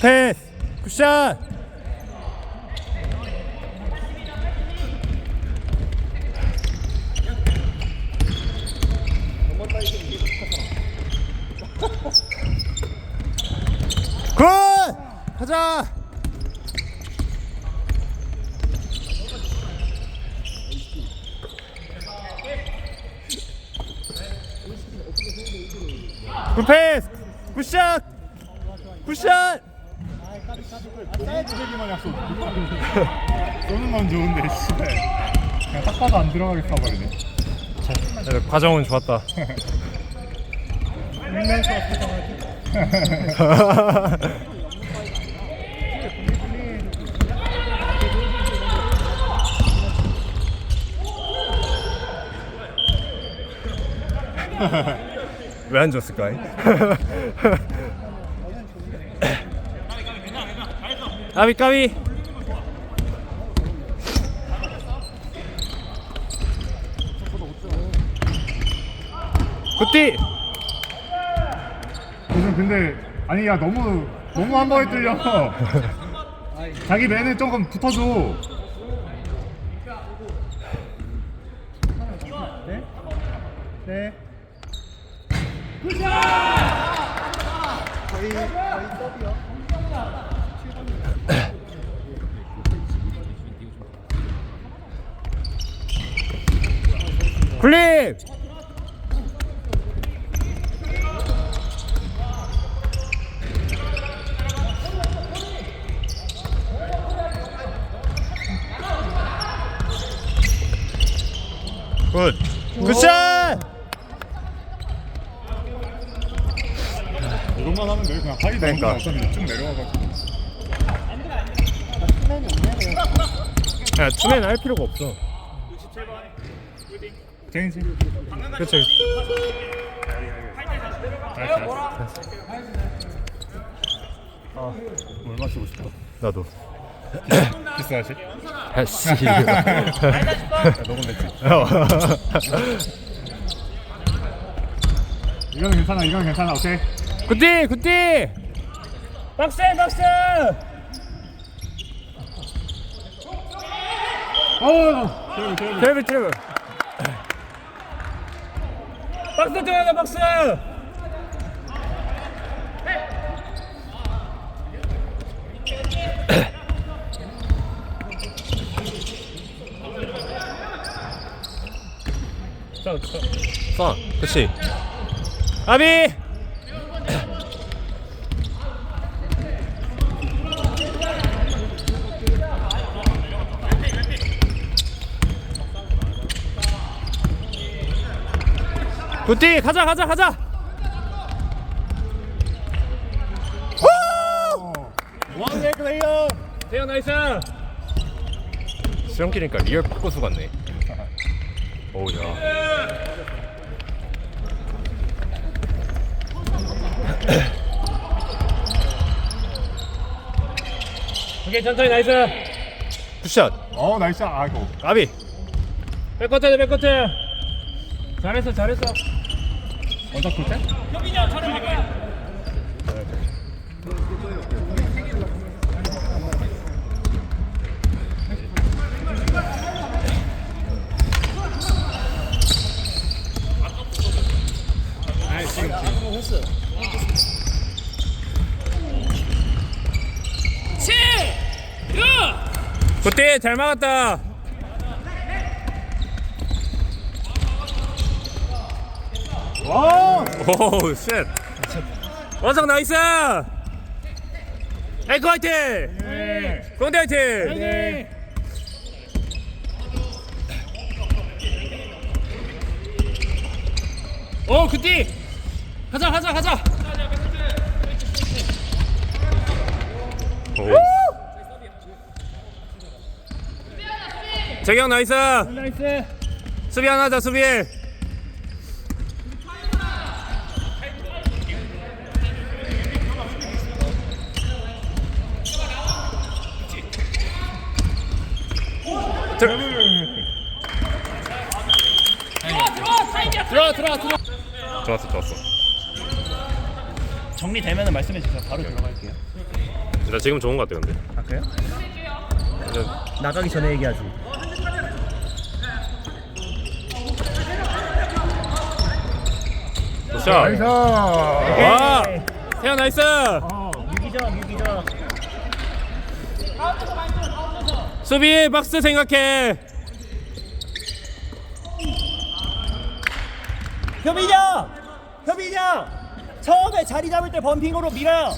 패스. 굿샷. 굿! 가자. 굿 패스. 굿샷. 굿샷 쓰레기만 약속. 쏘는 건 좋은데 그냥 딱 봐도 안 들어가게 쏴버리네. 네, 과정은 좋았다. 왜 안 줬을까? 까비 까비. 굿띠 요즘 근데 아니 야 너무 너무 한 번에 뚫려. 자기 맨에 조금 붙어줘. 네? 네. 굴 립 굿. 굿샷! 이것만 하면 돼 그냥 하이 그러니까. 나오면 어차피 쭉 내려와가지고. 야 투맨 할 필요가 없어 제인지 그렇지 물 마시고 싶다 나도. 키스하시? 아씨. 너무 냈지 이거는 괜찮아 이거는 괜찮아 오케이? 굿띠 굿띠 박스 박스 어우 트래블 트래블 트래블 트래블 박스 들어가자 박스 써 그치. 아비 굿띠 가자 가자 가자. 원래 플레이어. 대현 나이스. 수영기니까 리얼 파고수 같네. 오우야. 오케이 천천히 나이스. 굿샷. 어 나이스. 아이고. 까비. 백커트 백커트. 잘했어 잘했어 원작 돌때? 굿띠 잘 막았다 와 오우 쉣. 원상 나이스! 에이크 화이팅! 네. 공대 화이팅! 네. 오 굿띠 가자 가자 가자! 재경 나이스! 나이스! 수비 하나 하자 수비 들- 들어와 들어와 들어와 좋았어 좋았어 정리되면 말씀해 주세요 바로 들어갈게요 나 지금 좋은 것 같아 근데. 아 그래요? 완전 나가기 전에 얘기하지. 나이스. 와. 태연 나이스. 어. 유기적 유기적. 수비 박스 생각해. 효빈이 형! 효빈이 형! 처음에 자리 잡을 때 범핑으로 밀어요.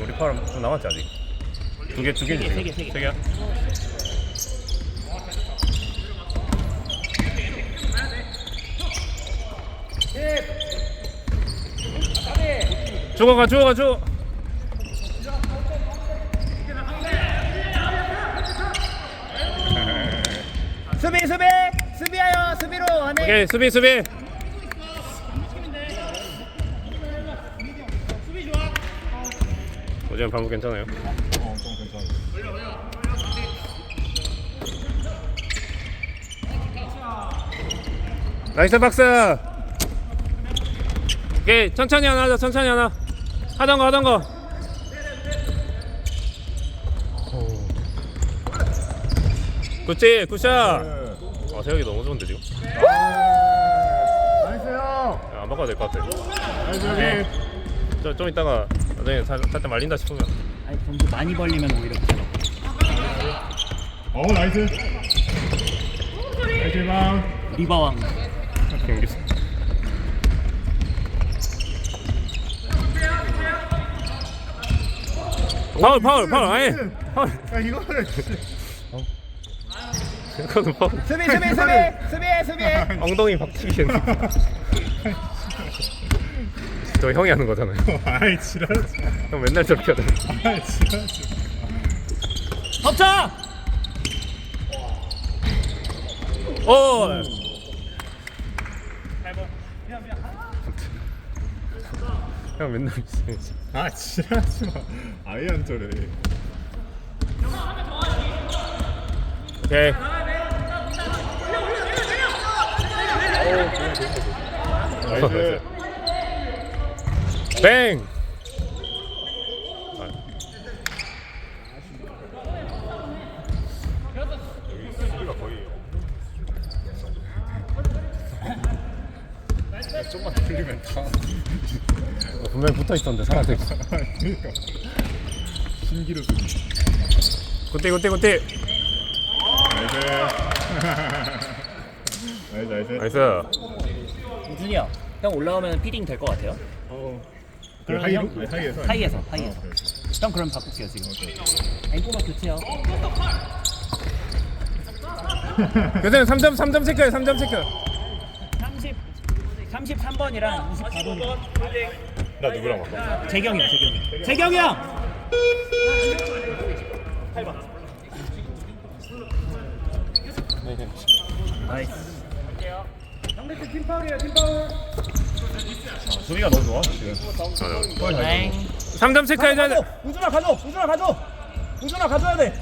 우리 좀 남았지 아직. 두 개, 두 개지. 세 개, 세 개. 세 개야? 죽어가, 죽어가, 죽어. 수비 수비 수비하여 수비로 안에. 오케이, 수비, 수비. 오지현 방금 괜찮아요? 나이스 박스. 오케이, 천천히 하나 하자, 천천히 하나. 하던 거, 하던 거. 굿지, 굿샷. 아, 세혁이 너무 좋은데 지금. 나이스 형. 야, 안 바꿔도 될 것 같아. 나이스 여기. 저, 좀 이따가 나중에 살, 살짝 말린다 싶으면 아니 점수 많이 벌리면 오히려 괜찮아. 어 나이스. 나이스 방. 리바왕. 경기. 파울, 파울, 파울, 아니, 파울. 야 이거를. 이거는 파울. 수비 수비 수비 수비 수비. 엉덩이 박치기는. 저 형이 하는 거잖아요. 아이 지랄하지. 형 맨날 저렇게 하잖아. 아이 지랄하지. 덮쳐. 오. 형 맨날 있어야지. 아 지랄하지 마. 아예 안 저래. 오케이. 나이스. 뱅. 좀만 풀리면 다. 어, 분명히 붙어 있었는데 사라져. 그러니까. 신기루. 굿띠 굿띠 굿띠. 나이스. 나이스 나이스. 나이스. 우준이 형. 형 올라오면 피딩 될 것 같아요. 어. 그 하이로? 형- 아니, 하이에서. 하이에서, 어, 하이에서. 오케이. 형 그럼 바꿀게요 지금. 앵꼬가 교체요. 교수님 3점 3점 체크 3점 체크. 30 33번이랑 24번. 나 누구랑 바꿔? 재경이 형, 재경이. 형. 재경이 형. 나이스. 수비가 너무 좋아 지금. 3점 체크 해줘야 돼. 우준아 가져. 우준아 가져. 우준아 가져야 돼.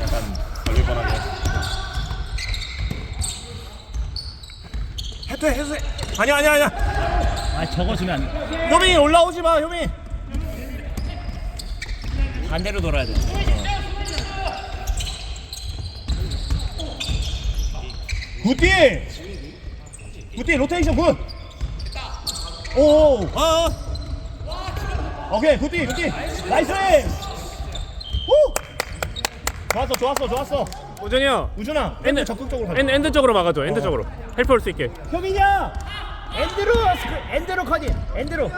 약간 걸릴 뻔하네. 해도 해 해도 해. 아니야 아니야 아니야. 아 저거 주면 안 돼. 효빈이 올라오지 마 효빈. 반대로 돌아야 돼. 굿띠. 굿띠 로테이션 굿. 오. 아. 오케이 굿띠 굿띠. 나이스. 후. 좋았어 좋았어 좋았어. 오전이 형 우준아 엔드 적극적으로. 엔드, 엔드 쪽으로 막아줘 엔드 쪽으로 헬프 올 수 있게 효민이 형. 엔드로 스크- 엔드로 커진. 엔드로.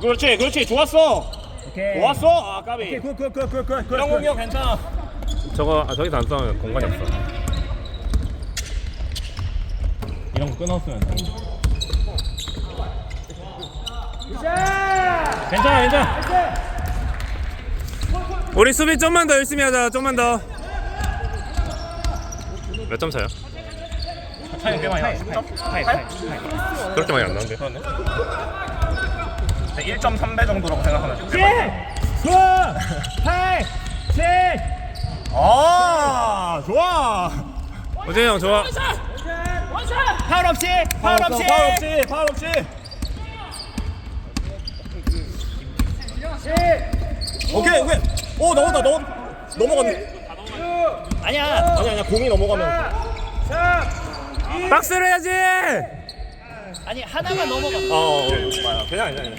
그렇지 그렇지 좋았어. 오케이. 좋았어. 아 까비. 오케이 굿굿굿굿굿. 영웅이 형 괜찮아. 저거 아, 저기서 안 싸우면 공간이 없어 이런 거 끊었으면. 괜찮아 괜찮아. 우리 수비 좀만 더 열심히 하자 좀만 더 몇 점 차야? 차이 꽤 많이 나. 파이 파이. 그렇게 많이 안 나는데? 1.3배 정도라고 생각하면 돼. 예! 9 8 7 아! 좋아! 오재현 형 좋아. 파울 없이 파울 없이. 파울 없이 파울 없이. 오케이 오케이. 오 넘어다 넘어 넘어갔네 아니야. 아니 아니야. 공이 넘어가면. 박스를 해야지. 아니 하나만 넘어가. 어, 어, 어. 그냥 그냥 그냥